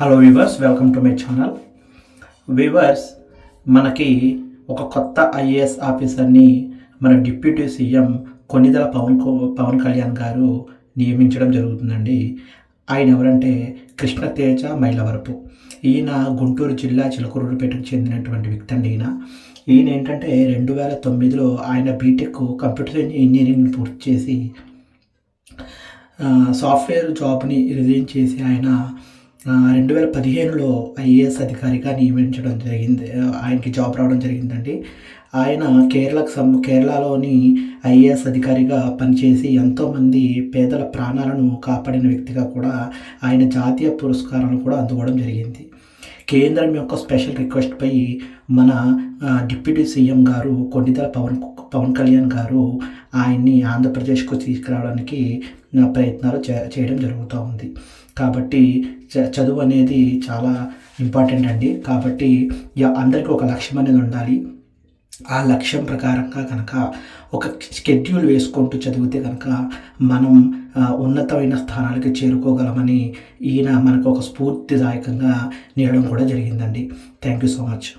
Hello viewers welcome to my channel viewers మనకి ఒక కొత్త ఐఏఎస్ ఆఫీసర్ని మన డిప్యూటీ సీఎం కొన్నిదల పవన్ కో- పవన్ కళ్యాణ్ గారు నియమించడం జరుగుతుందండి. ఆయన ఎవరంటే కృష్ణతేజ మైలవరపు. ఈయన గుంటూరు జిల్లా చిలకూరుపేటకు చెందినటువంటి వ్యక్తి అండి ఈయన. ఈయన ఏంటంటే రెండు వేల తొమ్మిదిలో ఆయన బీటెక్ కంప్యూటర్ ఇంజనీరింగ్ పూర్తి చేసి సాఫ్ట్వేర్ జాబ్ని రిజైన్ చేసి ఆయన రెండు వేల పదిహేనులో ఐఏఎస్ అధికారిగా నియమించడం జరిగింది. ఆయనకి జాబ్ రావడం జరిగిందండి. ఆయన కేరళకు సం కేరళలోని ఐఏఎస్ అధికారిగా పనిచేసి ఎంతోమంది పేదల ప్రాణాలను కాపాడిన వ్యక్తిగా కూడా ఆయన జాతీయ పురస్కారాలను కూడా అందుకోవడం జరిగింది. కేంద్రం యొక్క స్పెషల్ రిక్వెస్ట్పై మన డిప్యూటీ సీఎం గారు కొండిదల పవన్ పవన్ కళ్యాణ్ గారు ఆయన్ని ఆంధ్రప్రదేశ్కు తీసుకురావడానికి ప్రయత్నాలు చే- చేయడం జరుగుతూ ఉంది. కాబట్టి చ- చదువు అనేది చాలా ఇంపార్టెంట్ అండి. కాబట్టి యా- అందరికీ ఒక లక్ష్యం అనేది ఉండాలి. ఆ లక్ష్యం ప్రకారంగా కనుక ఒక షెడ్యూల్ వేసుకుంటూ చదివితే కనుక మనం ఉన్నతమైన స్థానాలకు చేరుకోగలమని ఈయన మనకు ఒక స్ఫూర్తిదాయకంగా నేయడం కూడా జరిగిందండి. Thank you so much